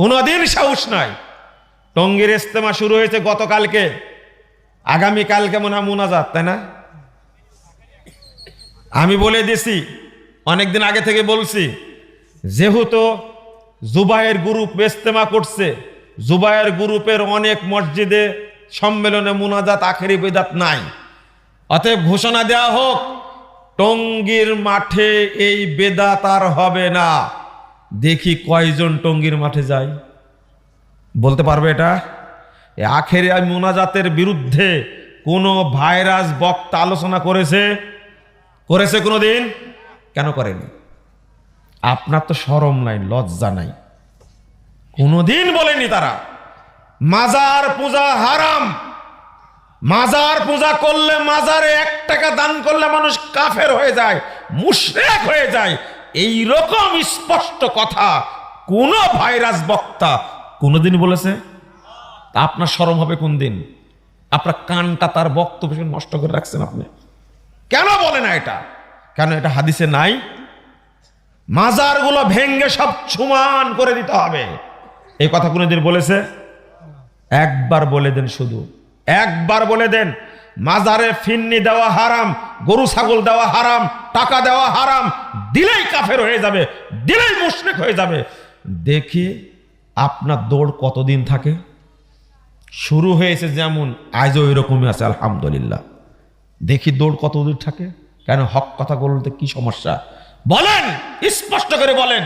কোনোদিন সাহস নাই। টঙ্গির ইস্তেমা শুরু হয়েছে গতকালকে। আগামীকালকে মনে হয় মোনাজাত, তাই না? আমি বলে দিছি, অনেকদিন আগে থেকে বলছি, যেহেতু জুবাইয়ের গ্রুপ ইস্তেমা করছে জুবাইয়ের গ্রুপের অনেক মসজিদে সম্মেলনে মুনাজাত আখেরি বেদাত নাই। অতএব ঘোষণা দেওয়া হোক, টঙ্গীর মাঠে এই বেদাত আর হবে না। দেখি কয়জন টঙ্গির মাঠে যায়। বলতে পারবে এটা? আখেরি আর মোনাজাতের বিরুদ্ধে কোনো ভাইরাস বক্তা আলোচনা করেছে? করেছে কোনো দিন কেন করেনি? আপনার তো সরম নাই, লজ্জা নাই। কোনোদিন বলেনি তারা। মাজার পূজা হারাম। মাজার পূজা করলে মাজারে এক টাকা দান করলে মানুষ কাফের হয়ে যায়, মুশরেক হয়ে যায়। এই রকম স্পষ্ট কথা কোন ভাইরাস বক্তা কোনোদিন বলেছে? আপনার সরম হবে কোন দিন? আপনার কানটা তার বক্তব্য নষ্ট করে রাখছেন আপনি। কেন বলে না এটা? কেন এটা হাদিসে নাই? মাজারগুলো ভেঙ্গে সব সমান করে দিতে হবে। এই কথা কোনোদিন বলেছে? একবার বলে দেন শুধু। একবার বলে দেন। মাজারে ফিন্নি দেওয়া হারাম, গরু ছাগল দেওয়া হারাম, টাকা দেওয়া হারাম, দিলেই কাফের হয়ে যাবে, দিলেই মুশরিক হয়ে যাবে। দেখি আপনার দৌড় কতদিন থাকে? শুরু হয়েছে যেমন, আজও এরকমই আছে, আলহামদুলিল্লাহ। দেখি দৌড় কতদূর থাকে? কেন হক কথা বলতে কি সমস্যা? বলেন, স্পষ্ট করে বলেন।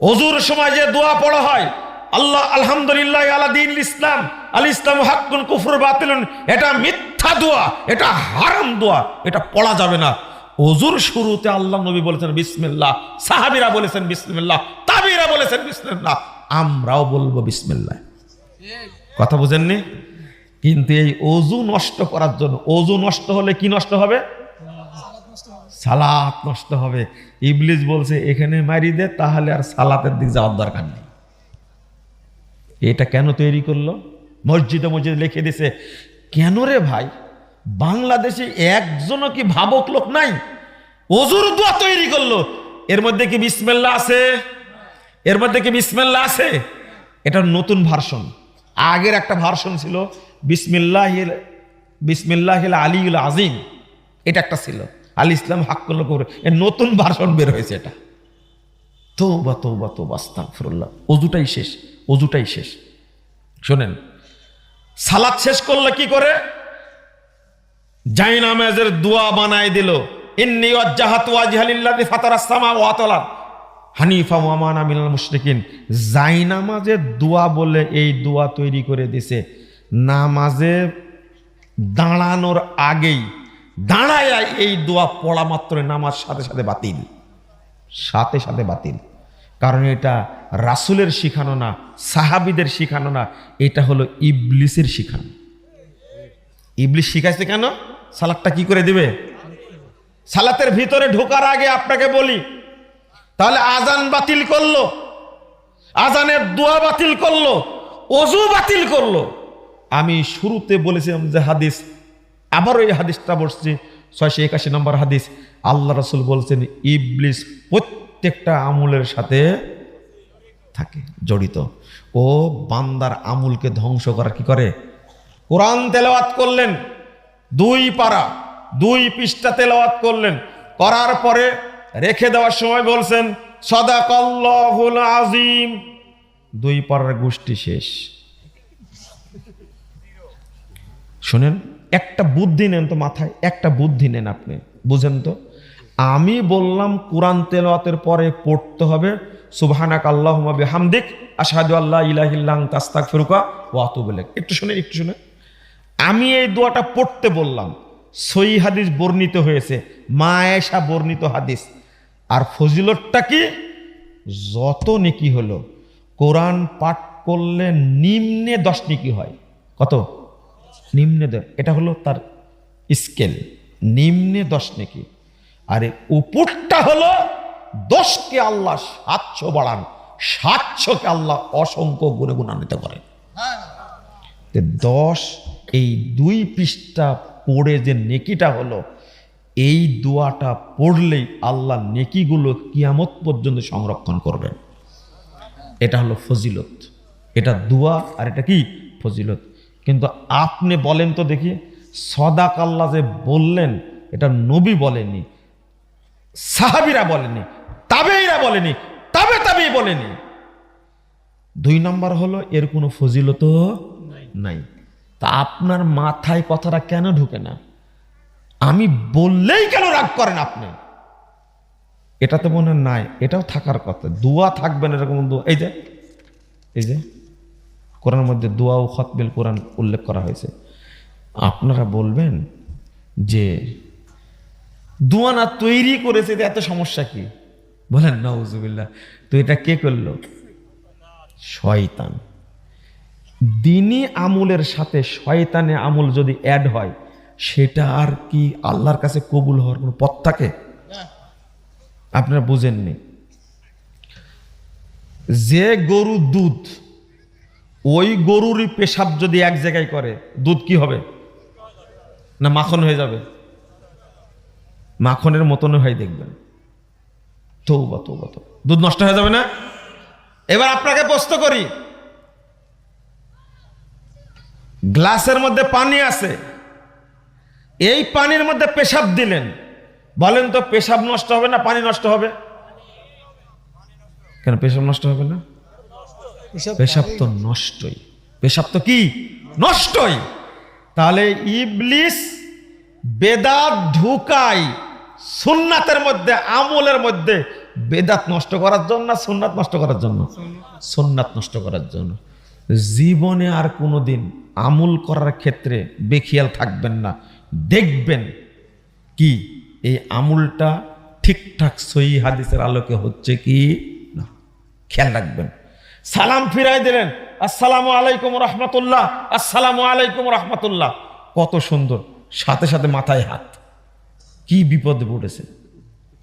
অজুর সময় যে দোয়া পড়া হয়, আল্লাহ আলহামদুলিল্লাহ আলা দিন ইসলাম আল ইসলাম হাক্কুন কুফর বাতিলুন। এটা মিথ্যা দোয়া, এটা হারাম দোয়া, এটা পড়া যাবে না। অজুর শুরুতে আল্লাহ নবী বলেছেন, বিসমিল্লাহ। সাহাবিরা বলেছেন, বিসমিল্লাহ। তাবিরা বলেছেন, বিসমিল্লাহ। আমরাও বলব বিসমিল্লাহ। কথা বুঝেননি? কিন্তু এই অজু নষ্ট করার জন্য অজু নষ্ট হলে কি নষ্ট হবে? সালাত নষ্ট হবে। ইবলিস বলছে, এখানে মারি দে, তাহলে আর সালাতের দিক যাওয়ার দরকার নেই। এটা কেন তৈরি করল? মসজিদে মসজিদে লিখে দিছে, কেন রে ভাই? বাংলাদেশে একজনও কি ভাবক লোক নাই? অজুর দোয়া তৈরি করল। এর মধ্যে কি বিসমেল্লা আছে? এর মধ্যে কি বিসমেল্লা আছে? এটা নতুন ভার্সন। আগের একটা ভার্সন ছিল বিসমিল্লাহ বিসমিল্লাহ আলীউল আজিম। এটা একটা ছিল। আলী ইসলাম হাক্কুল্লা কবর। এর নতুন ভার্সন বের হয়েছে এটা। তো বা তৌবা তৌবা তৌবা, আস্তাগফিরুল্লাহ। অজুটাই শেষ অজুটাই শেষ। শোনেন সালাদ শেষ করলে কি করে? জাইনামাজের দোয়া বানায় দিল। ইন্নি ওয়াজ্জাহাতু ওয়াজহালিল্লাযী ফাতারাস সামাওয়াতি ওয়াল আরদ। হানিফা ওয়া মা মিনাল মুশরিকিন। জাই নামাজের দোয়া বলে এই দোয়া তৈরি করে দিছে। নামাজে দাঁড়ানোর আগেই দাঁড়ায় এই দোয়া পড়া মাত্র নামাজ সাথে সাথে বাতিল। সাথে সাথে বাতিল। কারণ এটা রাসুলের শিখানো না, সাহাবিদের শিখানো না, এটা হলো ইবলিসের শিখানো। ইবলিস শিখাইছে কেন? সালাদটা কি করে দিবে? সালাতের ভিতরে ঢোকার আগে আপনাকে বলি, তাহলে আজান বাতিল করল আজানের দোয়া বাতিল করল অজু বাতিল করল। আমি শুরুতে বলেছিলাম যে হাদিস আবার ওই হাদিসটা বসছি ছয়শো একাশি নম্বর হাদিস, আল্লাহ রসুল বলছেন, ইবলিস প্রত্যেকটা আমলের সাথে থাকে, জড়িত। ও বান্দার আমুলকে ধ্বংস করা কি করে? কোরআন তেলাওয়াত করলেন, দুই পারা, দুই পৃষ্ঠা তেলাওয়াত করলেন। করার পরে রেখে দেওয়ার সময় বলছেন, সদাকল্লাহুল আজিম দুই পাড়ার গোষ্ঠী শেষ। শোনেন, একটা বুদ্ধি নেন তো মাথায়, একটা বুদ্ধি নেন আপনি। বুঝেন তো? আমি বললাম, কোরআন তেলাওয়াতের পরে পড়তে হবে। সুবহানাক আল্লাহুম্মা বিহামদিক, আশহাদু আল্লা ইলাহা ইল্লা আনতা, আস্তাগফিরুকা ওয়া আতুবু ইলাইক। একটু শুনে একটু শুনে আমি এই দোয়াটা পড়তে বললাম সই হাদিস বর্ণিত হয়েছে মা আয়েশা বর্ণিত হাদিস। আর ফজিলতটা কি? যত নেকি হলো, কোরআন পাঠ করলে নিম্নে দশ নেকি হয়। কত? নিম্নে এটা হলো তার স্কেল। নিম্নে দশ নেকি। আর উপরটা হলো দশকে আল্লাহ সাতশো বাড়ান, সাতশোকে আল্লাহ অসংখ্য গুণে গুণান্বিত করেন। দশ, এই দুই পৃষ্ঠা পড়ে যে নেকিটা হলো, এই দোয়াটা পড়লেই আল্লাহ নেকিগুলো কিয়ামত পর্যন্ত সংরক্ষণ করবেন। এটা হলো ফজিলত। এটা দোয়া আর এটা কি? ফজিলত। কিন্তু আপনি বলেন তো দেখি, সদাক আল্লাহ যে বললেন, এটা নবী বলেনি সাহাবিরা বলেনি তাবেইরা বলেনি তাবে তাবেই বলেনি। দুই নম্বর হলো এর কোনো ফজিলত নাই। তা আপনার মাথায় কথাটা কেন ঢুকে না? আমি বললেই কেন রাগ করেন আপনি? এটা তো মনে হয় নাই এটাও থাকার কথা। দোয়া থাকবেন এরকম দোয়া। এই যে এই যে কোরআনের মধ্যে দোয়া ও খতবিল কোরআন উল্লেখ করা হয়েছে। আপনারা বলবেন যে দোয়া না তৈরি করেছে এত সমস্যা কি? বলেন না উজুবিল্লা তো এটা কে করল? শয়তান। দিনই আমলের সাথে শয়তানে আমল যদি অ্যাড হয়, সেটা আর কি আল্লাহর কাছে কবুল হওয়ার কোনো পথ থাকে? আপনারা বুঝেননি। যে গরু দুধ, ওই গরুরই পেশাব যদি এক জায়গায় করে, দুধ কি হবে? না মাখন হয়ে যাবে? মাখনের মতন হয় দেখবেন। তৌবা তৌবা তো দুধ নষ্ট হয়ে যাবে না? এবার আপনাকে প্রশ্ন করি। গ্লাসের মধ্যে পানি আছে। এই পানির মধ্যে পেশাব দিলেন। বলেন তো পেশাব নষ্ট হবে না পানি নষ্ট হবে? কেন পেশাব নষ্ট হবে না? পেশাব তো নষ্টই। পেশাব তো কি? নষ্টই। তাহলে ইবলিস বেদাত ঢুকাই সুন্নাতের মধ্যে, আমলের মধ্যে বেদাত নষ্ট করার জন্য না সুন্নাত নষ্ট করার জন্য? সুন্নাত নষ্ট করার জন্য। জীবনে আর কোনোদিন আমল করার ক্ষেত্রে বেখিয়াল থাকবেন না। দেখবেন কি, এই আমুলটা ঠিকঠাক সই হাদিসের আলোকে হচ্ছে কি? না, খেয়াল রাখবেন। সালাম ফিরাই দিলেন, আসসালামু আলাইকুম রহমতুল্লাহ, আসসালামু আলাইকুম রহমতুল্লাহ। কত সুন্দর, সাথে সাথে মাথায় হাত। কি বিপদে পড়েছে?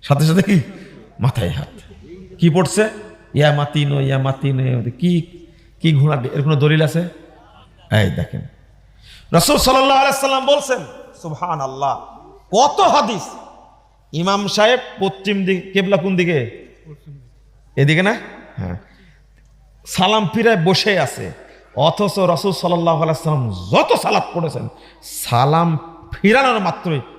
সাথে সাথে কি? মাথায় হাত। কি পড়ছে? ইয়া মাতিনো, ইয়া মাতি মাতিনো কি কি ঘোড়া এর কোনো দলিল আছে? এই দেখেন। রসুল আলাইসাল্লাম বলছেন সুহান আল্লাহ কত হাদিস। ইমাম সাহেব পশ্চিম দিকে, কেবলা কোন দিকে? এদিকে না? হ্যাঁ। সালাম ফিরায় বসে আছে। অথচ রসুল সাল্লাহ আলাইসাল্লাম যত সালাত পড়েছেন, সালাম ফিরানোর মাত্রই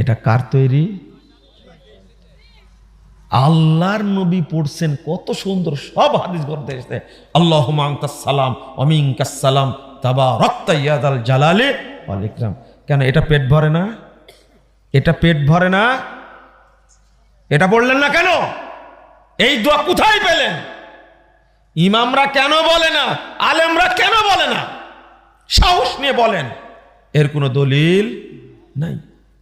এটা কার তৈরি? আল্লাহর নবী পড়ছেন কত সুন্দর সব হাদিস গ্রন্থে এসেছে। আল্লাহ সালাম অমিঙ্কাস সালাম তাবা রক্ত ইয়াদাল জালালে ওয়াল ইকরাম। কেন এটা পেট ভরে না? এটা পেট ভরে না? এটা বললেন না কেন? এই দোয়া কোথায় পেলেন? ইমামরা কেন বলে না? আলেমরা কেন বলে না? সাহস নিয়ে বলেন। এর কোনো দলিল নাই।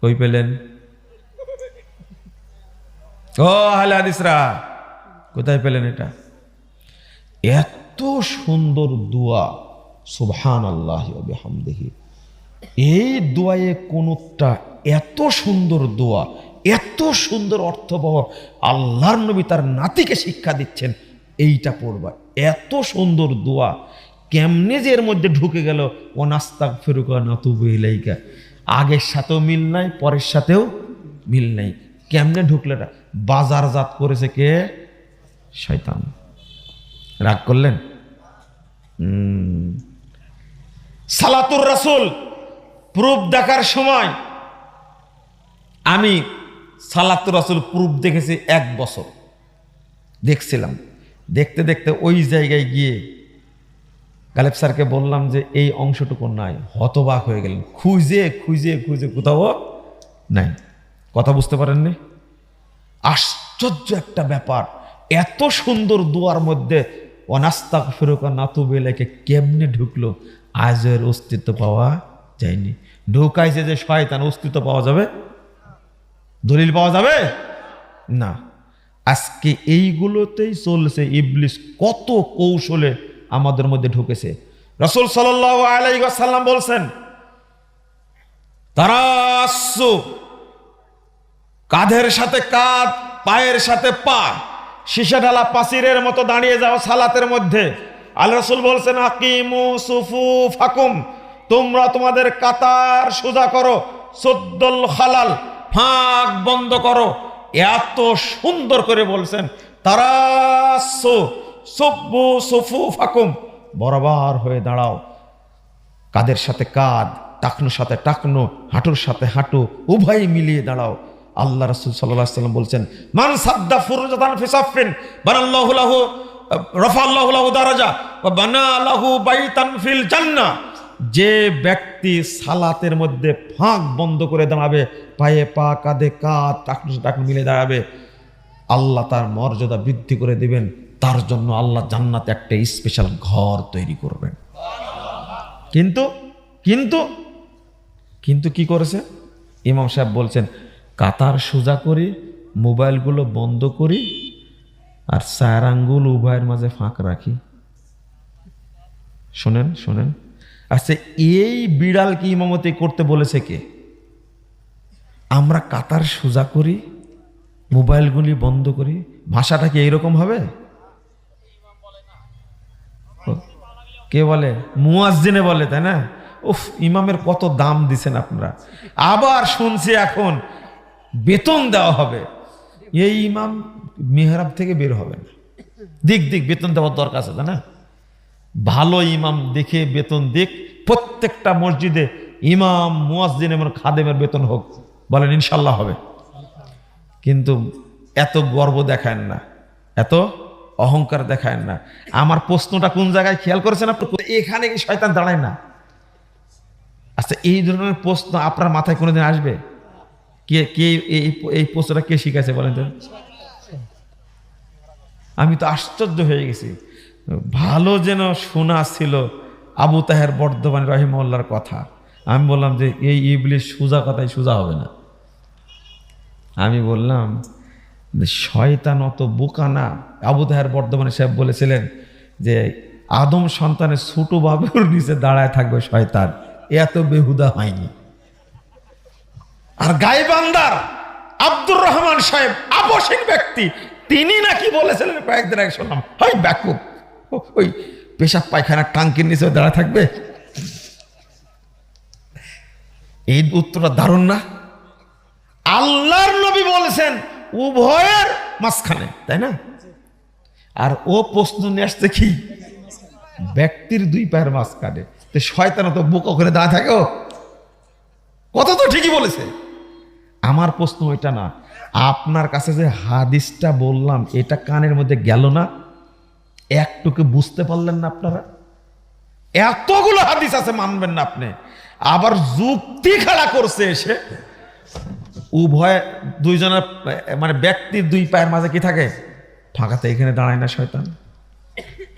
কই পেলেন? ও, আহলে হাদিসরা, কোথায় পেলেন এটা? এত সুন্দর দোয়া সুবহান আল্লাহ হামদেহি এই দোয়ায়ে কোনটা এত সুন্দর দোয়া, এত সুন্দর অর্থবহ আল্লাহর নবী তার নাতিকে শিক্ষা দিচ্ছেন, এইটা পড়বা। এত সুন্দর দোয়া, কেমনে যে এর মধ্যে ঢুকে গেল ও নাস্তাক ফেরুকা নাতুবু ইলাইকা। আগের সাথেও মিল নাই, পরের সাথেও মিল নাই। কেমনে ঢুকলে বাজারজাত করেছে কে? শয়তান। রাগ করলেন? সালাতুর রাসুল, প্রুফ দেখার সময় আমি সালাতুর রাসূল প্রুফ দেখেছি এক বছর। দেখছিলাম। দেখতে দেখতে ওই জায়গায় গিয়ে গালেব স্যারকে বললাম যে, এই অংশটুকু নাই। হতবাক হয়ে গেলেন। খুঁজে খুঁজে খুঁজে কোথাও নাই। কথা বুঝতে পারেননি? আশ্চর্য একটা ব্যাপার। এত সুন্দর দুয়ার মধ্যে, অনাস্তাক ফেরোকা নাতুবেলাকে কেমনে ঢুকলো? আজের অস্তিত্ব পাওয়া যায়নি। ঢুকাইছে যে শয়তান, অস্তিত্ব পাওয়া যাবে? দলিল পাওয়া যাবে? না। আজকে এইগুলোতেই চলছে ইবলিস। কত কৌশলে আমাদের মধ্যে ঢুকেছে। রসুল আলাইসাল্লাম বলছেন তারা কাঁধের সাথে কাঁধ, পায়ের সাথে পা, সীসা ঢালা পাসিরের মতো দাঁড়িয়ে যাও সালাতের মধ্যে। আল রসুল বলছেন হাকিমু সুফু ফাকুম তোমরা তোমাদের কাতার সোজা করো, সদ্দল খালাল, ফাঁক বন্ধ করো। এত সুন্দর করে বলছেন তারা সব্বু সুফু ফাকুম বরাবর হয়ে দাঁড়াও। কাদের সাথে কাঁধ টাকনোর সাথে টাকনো, হাঁটুর সাথে হাঁটু, উভয় মিলিয়ে দাঁড়াও। আল্লাহ রসুল সাল্লাহ সাল্লাম বলছেন, মান সাদ্দা বানাল্লাহু লাহু জান্নাহ। যে ব্যক্তি সালাতের মধ্যে ফাঁক বন্ধ করে দাঁড়াবে, পায়ে পা কাঁধে কাঁধ টাকনো টাকনো মিলে দাঁড়াবে, আল্লাহ তার মর্যাদা বৃদ্ধি করে দিবেন। তার জন্য আল্লাহ জান্নাতে একটা স্পেশাল ঘর তৈরি করবেন। কিন্তু কিন্তু কিন্তু কি করেছে? ইমাম সাহেব বলছেন, কাতার সোজা করি, মোবাইলগুলো বন্ধ করি, আর চার আঙ্গুল উভয়ের মাঝে ফাঁক রাখি। শোনেন শোনেন। আচ্ছা এই বিড়াল কি ইমামতি করতে বলেছে কে? আমরা কাতার সোজা করি, মোবাইলগুলি বন্ধ করি, ভাষাটা কি এইরকম হবে? কে বলে? মুয়াজ্জিনে বলে, তাই না? উফ, ইমামের কত দাম দিছেন আপনারা। আবার শুনছি এখন বেতন দেওয়া হবে। এই ইমাম মেহরাব থেকে বের হবে না। দিক দিক, বেতন দেওয়ার দরকার আছে, তাই না? ভালো ইমাম দেখে বেতন দিক। প্রত্যেকটা মসজিদে ইমাম, মুয়াজ্জিন এবং খাদেমের বেতন হোক। বলেন, ইনশাল্লাহ হবে। কিন্তু এত গর্ব দেখায় না। এত অহংকার দেখায় না। আমার প্রশ্নটা কোন জায়গায় খেয়াল করেছেন আপনি? এখানে কি শয়তান দাঁড়ায় না? আচ্ছা এই ধরনের প্রশ্ন আপনার মাথায় কোনোদিন আসবে? কে কে, এই এই প্রশ্নটা কে শিখাছে বলেন তো? আমি তো আশ্চর্য হয়ে গেছি। ভালো যেন শোনা ছিল আবু তাহের বর্ধমান রহিমউল্লার কথা। আমি বললাম যে, এই ইবলিশ সোজা কথাই সোজা হবে না। আমি বললাম শয়তান অত বোকা না। আবু তাহের বর্ধমানে সাহেব বলেছিলেন যে আদম সন্তানের ছোট বাবুর নিচে দাঁড়ায় থাকবে শয়তান। এত বেহুদা হয়নি। আর গাইবান্দার আব্দুর রহমান সাহেব আবশ্যিক ব্যক্তি, তিনি নাকি বলেছিলেন কয়েকদিন আগে শুনলাম হয় ব্যাকুব ওই পেশাব পায়খানা টাঙ্কির নিচে দাঁড়ায় থাকবে? এই উত্তরটা দারুণ না? আল্লাহর নবী বলেছেন, উভয়ের মাঝখানে, তাই না? আর ও প্রশ্ন নিয়ে আসছে কি? ব্যক্তির দুই পায়ের মাঝখানে। তো শয়তান তো বুক করে দাঁড়া থাকে কথা তো ঠিকই বলেছে। আমার প্রশ্ন ওইটা না। আপনার কাছে যে হাদিসটা বললাম, এটা কানের মধ্যে গেল না? একটুকে বুঝতে পারলেন না আপনারা? এতগুলো হাদিস আছে, মানবেন না আপনি। আবার যুক্তি খেলা করছে এসে। উভয় দুইজনের মানে ব্যক্তির দুই পায়ের মাঝে কি থাকে? ফাঁকাতে এখানে দাঁড়ায় না শয়তান।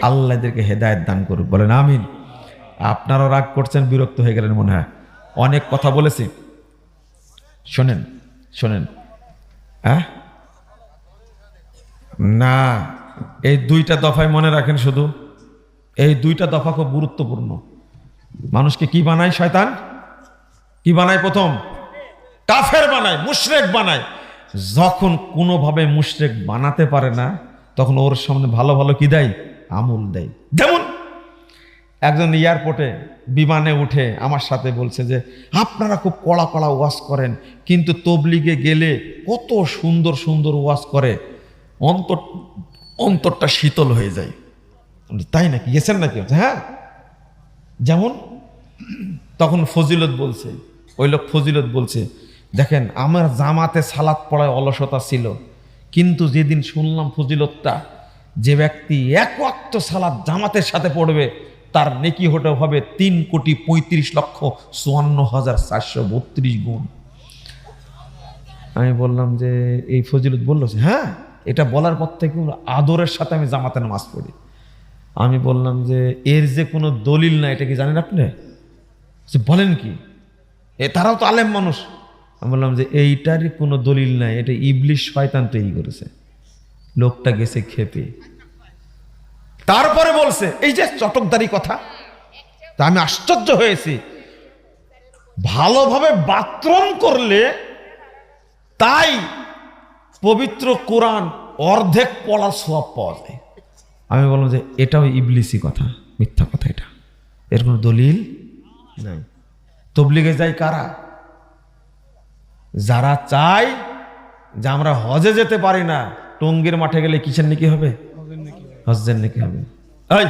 আল্লাহ এদেরকে হেদায়ত দান করুক। বলেন আমিন। আপনারাও রাগ করছেন, বিরক্ত হয়ে গেলেন মনে হয়। অনেক কথা বলেছি। শোনেন শোনেন। হ্যাঁ না, এই দুইটা দফায় মনে রাখেন শুধু। এই দুইটা দফা খুব গুরুত্বপূর্ণ। মানুষকে কি বানায় শয়তান? কি বানায় প্রথম? কাফের বানায়, মুশরেক বানায়। যখন কোনোভাবে মুশরেক বানাতে পারে না, তখন ওর সামনে ভালো ভালো কি দেয়? আমল দেয়। যেমন একজন এয়ারপোর্টে বিমানে উঠে আমার সাথে বলছে যে, আপনারা খুব কড়া কড়া ওয়াশ করেন, কিন্তু তবলিগে গেলে কত সুন্দর সুন্দর ওয়াশ করে, অন্তর, অন্তরটা শীতল হয়ে যায়। তাই নাকি? গেছেন নাকি? হ্যাঁ। যেমন তখন ফজিলত বলছে, ওই লোক ফজিলত বলছে দেখেন, আমার জামাতে সালাত পড়ায় অলসতা ছিল, কিন্তু যেদিন শুনলাম ফজিলতটা, যে ব্যক্তি এক ওয়াক্ত সালাদ জামাতের সাথে পড়বে, তার নেকি হতে হবে তিন কোটি পঁয়ত্রিশ লক্ষ চুয়ান্ন হাজার চারশো বত্রিশ গুণ। আমি বললাম যে, এই ফজিলত বলল হ্যাঁ এটা বলার পর থেকে আদরের সাথে আমি জামাতে নামাজ পড়ি। আমি বললাম যে, এর যে কোনো দলিল না, এটা কি জানেন আপনি? বলেন কি? এ তারাও তো আলেম মানুষ। আমি বললাম যে এইটারই কোনো দলিল নাই, এটা ইবলিশ শয়তান তৈরি করেছে। লোকটা গেছে খেপে তারপরে বলছে, এই যে চটকদারি কথা, তা আমি আশ্চর্য হয়েছি। ভালোভাবে বাথরুম করলে তাই পবিত্র কোরআন অর্ধেক পড়া সোয়াব পাওয়া যায়। আমি বললাম যে, এটাও ইবলিসি কথা, মিথ্যা কথা এটা। এর কোনো দলিল নাই। তবলিগে যায় কারা? যারা চায় যে আমরা হজে যেতে পারি না, টঙ্গির মাঠে গেলে কিসের নাকি হবে? হজের নাকি হবে। এই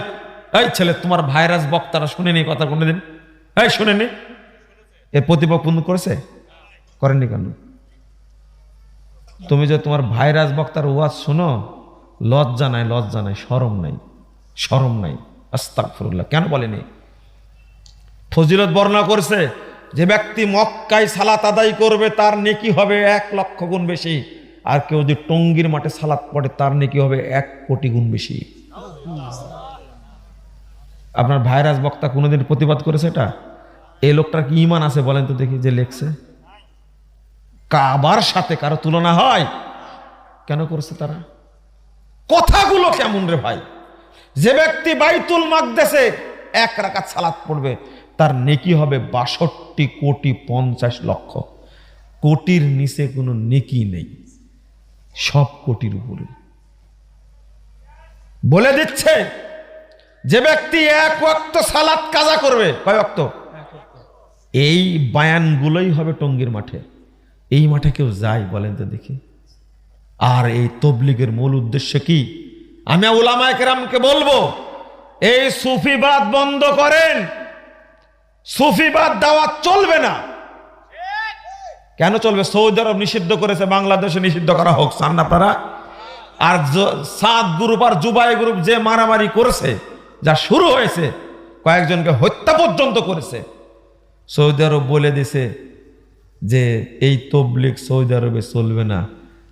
এই ছেলে, তোমার ভাইরাস বক্তারা শুনেনি কথা কোনোদিন। এই শুনেনি এ প্রতিপক্ষ করেছে? করেননি কেন? তুমি যে তোমার ভাইরাস বক্তার ওয়াজ শোনো, লজ্জা নাই লজ্জা নাই সরম নাই সরম নাই। আস্তাগফিরুল্লাহ, কেন বলেনি? ফজিলত বর্ণনা করছে যে ব্যক্তি মক্কায় সালাত আদায় করবে, তার নেকি হবে এক লক্ষ গুণ বেশি। আর কেউ যদি টঙ্গির মাঠে সালাত পড়ে, তার নেকি হবে এক কোটি গুণ বেশি। আপনার ভাইরাস বক্তা কোনোদিন প্রতিবাদ করেছে এটা? এই লোকটার কি ইমান আছে বলেন তো দেখি যে লেখছে। কাবার সাথে কারও তুলনা হয়? কেন করছে তারা? কথাগুলো কেমন রে ভাই? যে ব্যক্তি বাইতুল মাকদেশে এক রাকাত সালাত পড়বে তার নেকি হবে বাষট্টি কোটি পঞ্চাশ লক্ষ। কোটির নিচে কোনো নেকি নেই, সব কোটির উপরে। বলে দিচ্ছে, যে ব্যক্তি এক ওয়াক্ত সালাত কাজা করবে, কয় ওয়াক্ত? এই বায়ানগুলোই হবে টঙ্গির মাঠে। এই মাঠে কেউ যায় বলেন তো দেখি। আর এই তবলিগের মূল উদ্দেশ্য কি? আমি ওলামায় কেরামকে বলব, এই সুফিবাদ বন্ধ করেন। সুফিবাদ দাওয়াত চলবে না। কেন চলবে? সৌদি আরব নিষিদ্ধ করেছে, বাংলাদেশে নিষিদ্ধ করা হোক, চান আপনারা? আর সাত গ্রুপ আর জুবাই গ্রুপ যে মারামারি করেছে, যা শুরু হয়েছে, কয়েকজনকে হত্যা পর্যন্ত করেছে। সৌদি আরব বলে দিছে যে, এই তবলিক সৌদি আরবে চলবে না।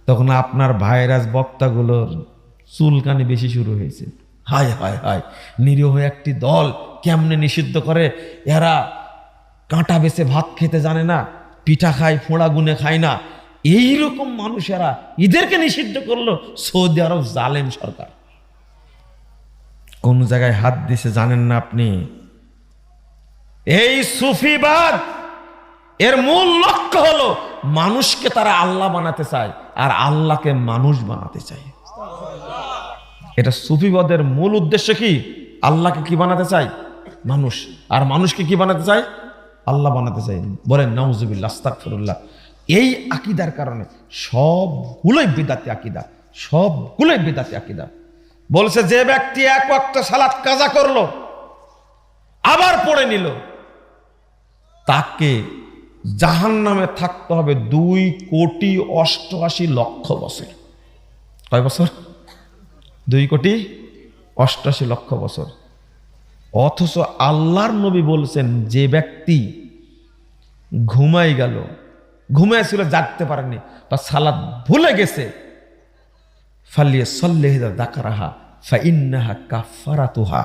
তখন আপনার ভাইরাস বক্তাগুলোর চুলকানি বেশি শুরু হয়েছে। হায় হায় হায়। নিরীহ একটি দল কেমনে নিষিদ্ধ করে? এরা কাঁটা বেছে ভাত খেতে জানে না, পিঠা খায়, ফোঁড়া গুনে খায় না। এইরকম মানুষেরা এদেরকে নিষিদ্ধ করল সৌদি আরব জালেম সরকার। কোন জায়গায় হাত দিছে জানেন না আপনি? এই সুফিবাদ এর মূল লক্ষ্য হলো মানুষকে তারা আল্লাহ বানাতে চায়, আর আল্লাহকে মানুষ বানাতে চায়। এটা সুফিবাদের মূল উদ্দেশ্য কি? আল্লাহকে কি বানাতে চায়? মানুষ। আর মানুষকে কি বানাতে চায়? আল্লাহ বানাতে চাই বলেন নওজুবিল্লা এই আকিদার কারণে সবগুলোই বিদাতি আকিদা। সবগুলোই বিদাতি আকিদা। বলছে, যে ব্যক্তি এক ওয়াক্ত সালাত কাজা করল, আবার পড়ে নিল, তাকে জাহান নামে থাকতে হবে দুই কোটি অষ্টআশি লক্ষ বছর। কয় বছর? দুই কোটি অষ্টাশি লক্ষ বছর। অথচ আল্লাহর নবী বলছেন, যে ব্যক্তি ঘুমাই গেল ঘুমাইছিল জাগতে পারেনি, বা সালাদ ভুলে গেছে ফালিয়ে সল্লেহিদা দাকারাহা, ফাইন্নাহা কাফারাতুহা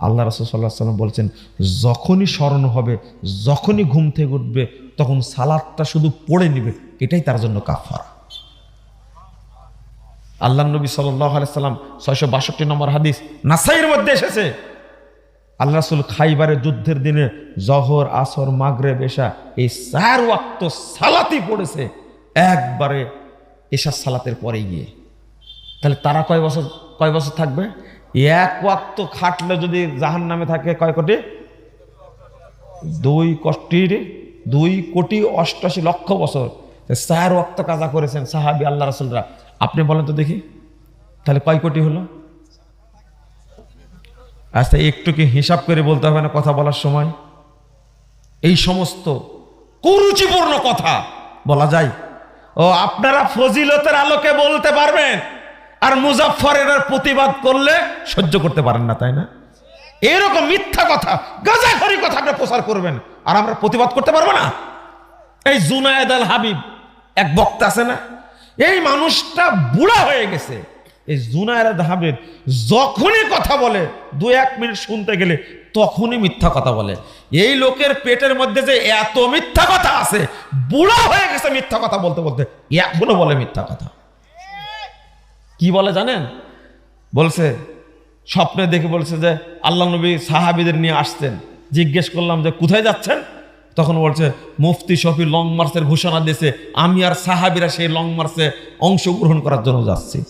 আল্লাহ রসুল সাল্লাহ সাল্লাম বলছেন, যখনই স্মরণ হবে, যখনই ঘুম থেকে উঠবে, তখন সালাদটা শুধু পড়ে নিবে, এটাই তার জন্য কাফারা আল্লাহ নবী সাল্লাম ছয়শো বাষট্টি নম্বর হাদিস নাসাইয়ের মধ্যে এসেছে। আল্লাহ রাসুল খাইবারের যুদ্ধের দিনে জহর, আসর মাগরে বেশা এই চার ওয়াক্ত সালাতি পড়েছে। একবারে এশা সালাতের পরে গিয়ে। তাহলে তারা কয় বছর কয় বছর থাকবে? এক ওয়াক্ত খাটলে যদি জাহান নামে থাকে কয় কোটি? দুই কোটির দুই কোটি অষ্টাশি লক্ষ বছর। চার ওয়াক্ত কাজা করেছেন সাহাবি আল্লাহ রাসুলরা। আপনি বলেন তো দেখি। তাহলে কয় কোটি হলো? আচ্ছা একটু কি হিসাব করে বলতে হবে না কথা বলার সময়? এই সমস্ত কুরুচিপূর্ণ কথা বলা যায়। ও, আপনারা ফজিলতের আলোকে বলতে পারবেন আর মুজাফফরের আর প্রতিবাদ করলে সহ্য করতে পারেন না, তাই না? এরকম মিথ্যা কথা গাজাখড়ি কথা আপনি প্রচার করবেন, আর আমরা প্রতিবাদ করতে পারব না। এই জুনায়েদ আল হাবিব, এক বক্তা আছে না? এই মানুষটা বুড়া হয়ে গেছে। এই আল হাবিব যখনই কথা বলে, দু এক মিনিট শুনতে গেলে তখনই মিথ্যা কথা বলে। এই লোকের পেটের মধ্যে যে এত মিথ্যা কথা আছে, বুড়া হয়ে গেছে মিথ্যা কথা বলতে বলতে, এখনও বলে মিথ্যা কথা। কি বলে জানেন? বলছে, স্বপ্নে দেখে বলছে যে, আল্লাহ নবী সাহাবিদের নিয়ে আসছেন। জিজ্ঞেস করলাম যে, কোথায় যাচ্ছেন? তখন বলছে, মুফতি শফি লং মার্চের ঘোষণা দিয়েছে, আমি আর সাহাবিরা সেই লং মার্চে অংশগ্রহণ করার জন্য যাচ্ছি।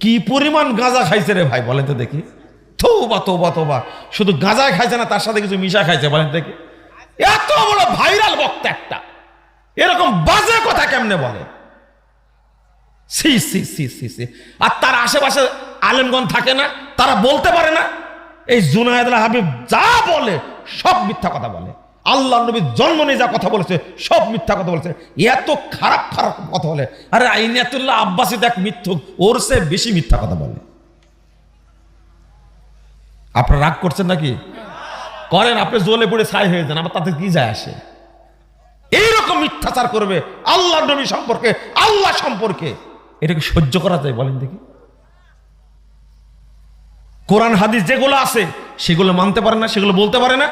কি পরিমাণ গাঁজা খাইছে রে ভাই, বলেন তো দেখি। থৌবা তোবা তোবা। শুধু গাঁজা খাইছে না, তার সাথে কিছু মিশা খাইছে, বলেন দেখি। এত বড় ভাইরাল বক্তা একটা। এরকম বাজে কথা কেমনে বলে? C C C C C. আর তার আশেপাশে আলেমগঞ্জ থাকে না, তারা বলতে পারে না। এই জুনায়দ আল হাবিব যা বলে, সব মিথ্যা কথা বলে। আল্লাহ নবীর জন্ম নিয়ে যা কথা বলেছে, সব মিথ্যা কথা বলেছে। এত খারাপ খারাপ কথা বলে। আরে আইনাতুল্লাহ আব্বাসি দেখ মিথ্যুক, ওর সে বেশি মিথ্যা কথা বলে। আপনারা রাগ করছেন নাকি? করেন, আপনি জ্বলে পড়ে ছাই হয়ে যান, আবার তাতে কি যায় আসে? এইরকম মিথ্যাচার করবে আল্লাহ নবী সম্পর্কে, আল্লাহ সম্পর্কে। এটাকে সহ্য করা যায় বলেন দেখি। কোরআন হাদিস যেগুলো আছে, সেগুলো মানতে পারে না, সেগুলো বলতে পারে না।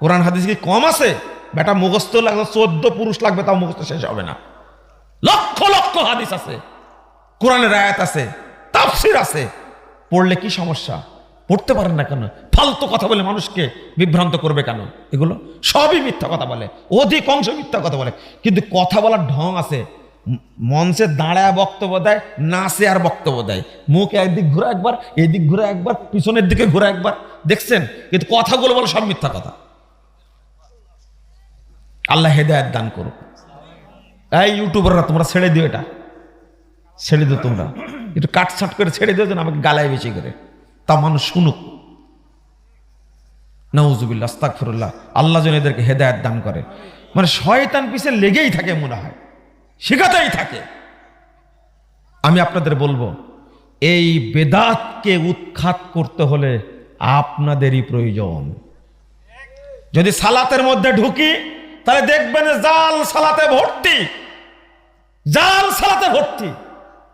কোরআন হাদিস কি কম আছে? বেটা, মুখস্থ লাগবে চোদ্দ পুরুষ লাগবে, তাও মুখস্থ শেষ হবে না। লক্ষ লক্ষ হাদিস আছে। কোরআনের আয়াত আছে, তাফসির আছে। পড়লে কি সমস্যা? পড়তে পারেন না কেন? ফালতু কথা বলে মানুষকে বিভ্রান্ত করবে কেন? এগুলো সবই মিথ্যা কথা বলে, অধিকাংশ মিথ্যা কথা বলে। কিন্তু কথা বলার ঢং আছে। মঞ্চে দাঁড়ায় বক্তব্য দেয় নাচে আর বক্তব্য দেয়। মুখ একদিক ঘুরে একবার, এদিক ঘুরে একবার, পিছনের দিকে ঘুরে একবার। দেখছেন? কিন্তু কথাগুলো বলো সব মিথ্যা কথা। আল্লাহ হেদায়ত দান করুক। এই ইউটিউবাররা, তোমরা ছেড়ে দিও এটা। ছেড়ে দিও তোমরা। একটু কাটছাট করে ছেড়ে দিও যেন আমাকে গালায় বেশি করে। তা মানুষ শুনুক। নওজুবিল্লা আস্তাকফিরুল্লাহ আল্লাহ যেন এদেরকে হেদায়ত দান করে। মানে শয়তান পিছে লেগেই থাকে মনে হয়। শেখাতেই থাকে। আমি আপনাদের বলব, এই বেদাতকে উৎখাত করতে হলে আপনাদেরই প্রয়োজন। যদি সালাতের মধ্যে ঢুকি, তাহলে দেখবেন জাল সালাতে ভর্তি। জাল সালাতে ভর্তি।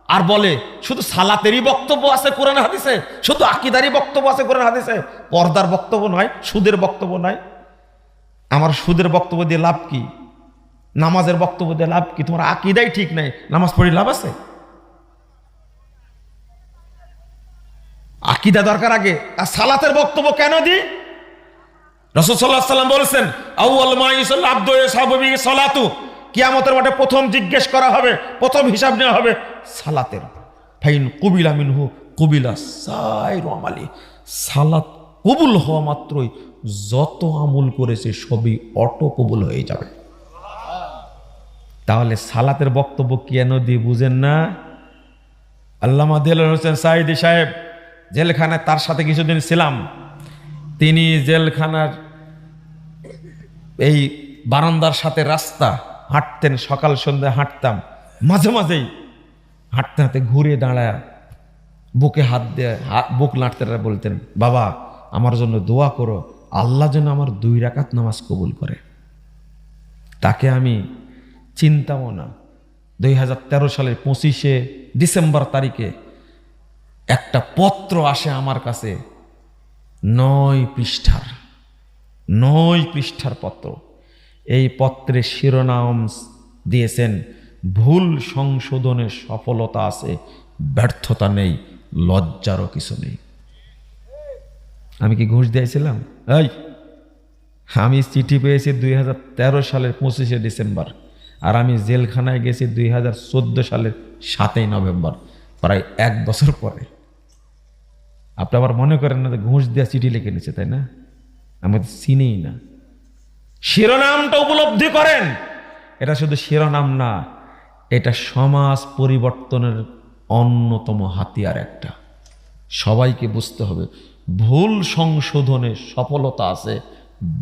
আর বলে, শুধু সালাতেরই বক্তব্য আছে কোরআন হাদিসে, শুধু আকিদারই বক্তব্য আছে কোরআন হাদিসে। পর্দার বক্তব্য নয়, সুদের বক্তব্য নয়। আমার সুদের বক্তব্য দিয়ে লাভ কি? নামাজের বক্তব্য দিয়ে লাভ কি? তোমার আকিদাই ঠিক নাই। নামাজ পড়ি লাভ আছে? আকিদা দরকার আগে। আর সালাতের বক্তব্য কেন দি? রসদাল্লাহ সাল্লাম বলেছেন আউ্ল মাইসল সালাতু। কিয়ামতের মাঠে প্রথম জিজ্ঞেস করা হবে, প্রথম হিসাব নেওয়া হবে সালাতের। ফাইন কবিলা মিনহু কবিলা সাই রমালি সালাত কবুল হওয়া মাত্রই যত আমল করেছে সবই অটো কবুল হয়ে যাবে। তাহলে সালাতের বক্তব্য কেন দিয়ে বুঝেন না? আল্লামা দিল হোসেন সাইদি সাহেব জেলখানায় তার সাথে কিছুদিন ছিলাম। তিনি জেলখানার এই বারান্দার সাথে রাস্তা হাঁটতেন, সকাল সন্ধ্যা হাঁটতাম। মাঝে মাঝেই হাঁটতে হাঁটতে ঘুরে দাঁড়ায় বুকে হাত দিয়ে বুক নাড়তে বলতেন, বাবা, আমার জন্য দোয়া করো, আল্লাহ যেন আমার দুই রাকাত নামাজ কবুল করে। তাকে আমি চিন্তাও না দুই হাজার তেরো সালের পঁচিশে ডিসেম্বর তারিখে একটা পত্র আসে আমার কাছে। নয় পৃষ্ঠার নয় পৃষ্ঠার পত্র। এই পত্রে শিরোনাম দিয়েছেন, ভুল সংশোধনের সফলতা আছে, ব্যর্থতা নেই, লজ্জারও কিছু নেই। আমি কি ঘুষ দিয়েছিলাম? এই, আমি চিঠি পেয়েছি দুই হাজার তেরো সালের পঁচিশে ডিসেম্বর। আর আমি জেলখানায় গেছি দুই হাজার চোদ্দ সালের সাতই নভেম্বর, প্রায় এক বছর পরে। আপনি আবার মনে করেন না যে ঘুষ দেওয়া চিঠি লিখে নিচ্ছে তাই না? আমি তো চিনিই না। শিরোনামটা উপলব্ধি করেন। এটা শুধু শিরোনাম না, এটা সমাজ পরিবর্তনের অন্যতম হাতিয়ার একটা। সবাইকে বুঝতে হবে, ভুল সংশোধনে সফলতা আছে,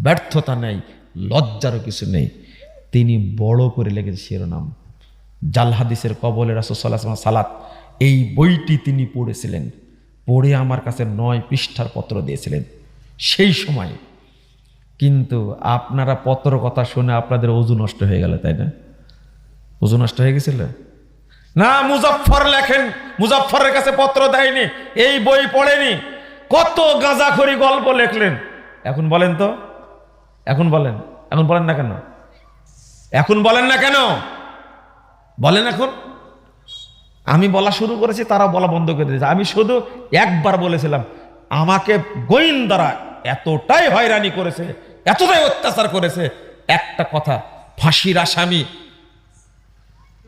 ব্যর্থতা নেই, লজ্জারও কিছু নেই। তিনি বড় করে লেগেছে শিরোনাম। জাল হাদিসের কবলে রাসুসাল্লাহ সালাত। এই বইটি তিনি পড়েছিলেন। পড়ে আমার কাছে নয় পৃষ্ঠার পত্র দিয়েছিলেন। সেই সময় কিন্তু আপনারা পত্র কথা শুনে আপনাদের অজু নষ্ট হয়ে গেল, তাই না? অজু নষ্ট হয়ে গেছিল? না, মুজাফফর লেখেন। মুজাফফরের কাছে পত্র দেয়নি। এই বই পড়েনি। কত গাঁজাখড়ি গল্প লেখলেন। এখন বলেন তো? এখন বলেন। এখন বলেন না কেন? এখন বলেন না কেন? বলেন এখন। আমি বলা শুরু করেছি তারা বলা বন্ধ করে দিয়েছে। আমি শুধু একবার বলেছিলাম, আমাকে গোয়েন্দারা এতটাই হয়রানি করেছে, এতটাই অত্যাচার করেছে। একটা কথা, ফাঁসির আসামি,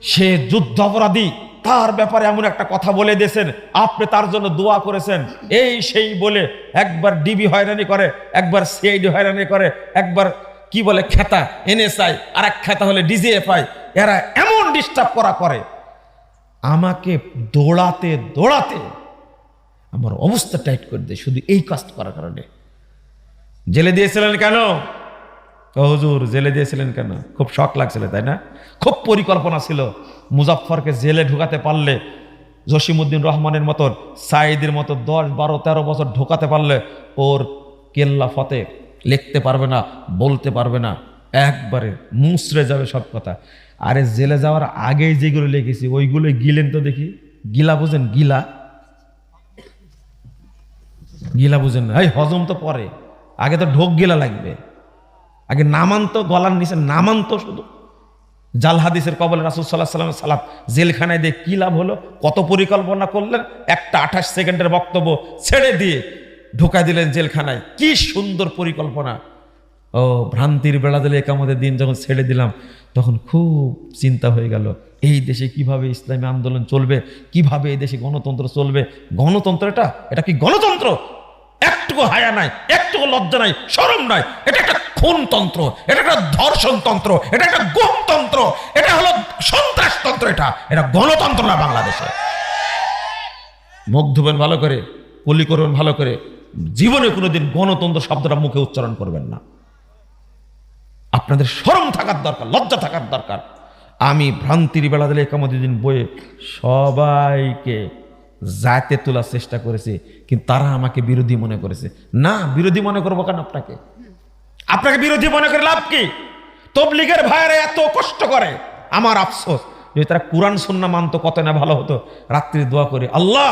সে যুদ্ধ অপরাধী তার ব্যাপারে এমন একটা কথা বলে দিয়েছেন, আপনি তার জন্য দোয়া করেছেন। এই সেই বলে একবার ডিবি হয়রানি করে, একবার সিআইডি হয়রানি করে, একবার কি বলে খেতা? এনএসআই আর এক খেতা হলে ডিজিএফআই, এরা এমন ডিস্টার্ব করা করে। আমাকে দৌড়াতে দৌড়াতে আমার অবস্থা টাইট করে দেয় শুধু এই কাজটা করার কারণে। জেলে দিয়েছিলেন কেন? হজুর, জেলে দিয়েছিলেন কেন? খুব শখ লাগছিল, তাই না? খুব পরিকল্পনা ছিল। মুজাফফরকে জেলে ঢুকাতে পারলে জসিমুদ্দিন রহমানের মতো সাইদের মতো দশ, বারো, তেরো বছর ঢোকাতে পারলে ওর কেল্লা ফতে লিখতে পারবে না, বলতে পারবে না, একবারে মুসরে যাবে সব কথা। আরে জেলে যাওয়ার আগেই যেগুলো লিখেছি, ওইগুলো গিলেন তো দেখি। গিলা বুঝেন, গিলা। গিলা বুঝেন না। এই হজম তো পরে। আগে তো ঢোক গিলা লাগবে। আগে নামান্ত, গলার নিচে নামান্ত শুধু। জাল হাদিসের কবলে রাসুল সাল্লাহ সাল্লামের সালাম জেলখানায় দিয়ে কী লাভ হলো? কত পরিকল্পনা করলেন? একটা আঠাশ সেকেন্ডের বক্তব্য ছেড়ে দিয়ে ঢোকা দিলেন জেলখানায়। কি সুন্দর পরিকল্পনা। ও, ভ্রান্তির বেড়া দিলে একামতের দিন যখন ছেড়ে দিলাম, তখন খুব চিন্তা হয়ে গেল। এই দেশে কীভাবে ইসলামী আন্দোলন চলবে? কীভাবে এই দেশে গণতন্ত্র চলবে? গণতন্ত্র এটা? এটা কি গণতন্ত্র? একটুকু হায়া নাই, একটুকু লজ্জা নাই, সরম নাই। এটা একটা খুনতন্ত্র, এটা একটা ধর্ষণতন্ত্র, এটা একটা গুমতন্ত্র, এটা হলো সন্ত্রাসতন্ত্র এটা। এটা গণতন্ত্র না বাংলাদেশে। ধুবেন ভালো করে কলি করবেন ভালো করে। জীবনে কোনোদিন গণতন্ত্র শব্দটা মুখে উচ্চারণ করবেন না। আপনাদের সরম থাকার দরকার, লজ্জা থাকার দরকার। আমি ভ্রান্তির বেলা দিলে দিন বইয়ে সবাইকে জাতে তোলার চেষ্টা করেছি, কিন্তু তারা আমাকে বিরোধী মনে করেছে। না, বিরোধী মনে করব কেন আপনাকে? আপনাকে বিরোধী মনে করে লাভ কি? তবলিগের ভাইয়েরা এত কষ্ট করে, আমার আফসোস। যদি তারা কোরআন সন্না মানতো কত না ভালো হতো। রাত্রি দোয়া করে, আল্লাহ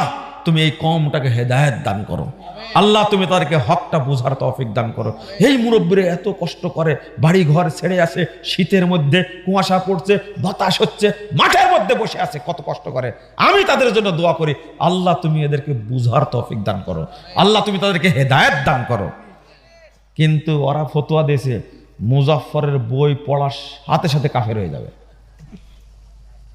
তুমি এই কমটাকে হেদায়ত দান করো। আল্লাহ তুমি তাদেরকে হকটা বোঝার তৌফিক দান করো। এই মুরব্বীরা এত কষ্ট করে বাড়ি ঘর ছেড়ে আসে, শীতের মধ্যে কুয়াশা পড়ছে, বাতাস হচ্ছে, মাঠের মধ্যে বসে আছে, কত কষ্ট করে। আমি তাদের জন্য দোয়া করি, আল্লাহ তুমি এদেরকে বুঝার তৌফিক দান করো। আল্লাহ তুমি তাদেরকে হেদায়ত দান করো। কিন্তু ওরা ফতোয়া দিয়েছে, মুজাফফরের বই পড়ার সাথে সাথে কাফের হয়ে যাবে।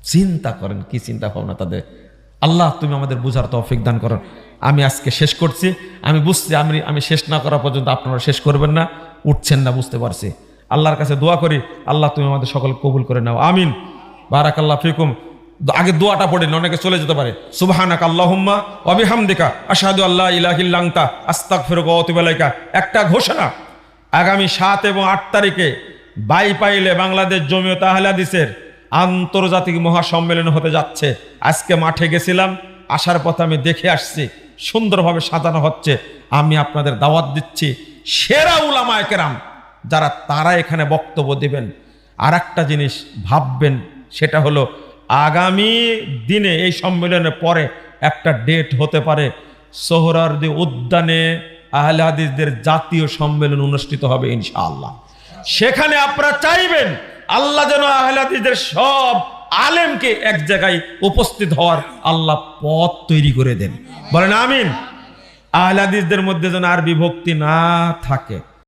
চিন্তা করেন কি চিন্তা ভাবনা তাদের। আল্লাহ, তুমি আমাদের বুঝার তৌফিক দান করো। আমি আজকে শেষ করছি। আমি বুঝছি, আমি আমি শেষ না করা পর্যন্ত আপনারা শেষ করবেন না, উঠছেন না, বুঝতে পারছি। আল্লাহর কাছে দোয়া করি, আল্লাহ তুমি আমাদের সকল কবুল করে নাও। আমিন। বারাক আল্লাহ ফিকুম। আগে দোয়াটা পড়েন অনেকে চলে যেতে পারে। সুবহানাক আল্লাহুম্মা ওয়া বিহামদিকা, আশহাদু আল্লা ইলাহা ইল্লা আনতা, আস্তাগফিরুকা ওয়া আতুবু ইলাইকা। একটা ঘোষণা, আগামী সাত এবং আট তারিখে বাই পাইলে বাংলাদেশ জমিয়ত আহলে হাদিসের আন্তর্জাতিক মহাসম্মেলন হতে যাচ্ছে। আজকে মাঠে গেছিলাম, আসার পথে আমি দেখে আসছি, সুন্দরভাবে সাজানো হচ্ছে। আমি আপনাদের দাওয়াত দিচ্ছি, সেরা উলামায়ে কেরাম, যারা তারা এখানে বক্তব্য দেবেন। আর একটা জিনিস ভাববেন, সেটা হলো আগামী দিনে এই সম্মেলনের পরে একটা ডেট হতে পারে। সোহরার্দি উদ্যানে আহলে হাদিসদের জাতীয় সম্মেলন অনুষ্ঠিত হবে ইনশাআল্লাহ। সেখানে আপনারা চাইবেন আল্লাহ যেন আহলাদিদের সব আলেমকে এক জায়গায় উপস্থিত হওয়ার আল্লাহ পথ তৈরি করে দেন। বলেন আমিন। আহলাদিসদের মধ্যে যেন আর বিভক্তি না থাকে।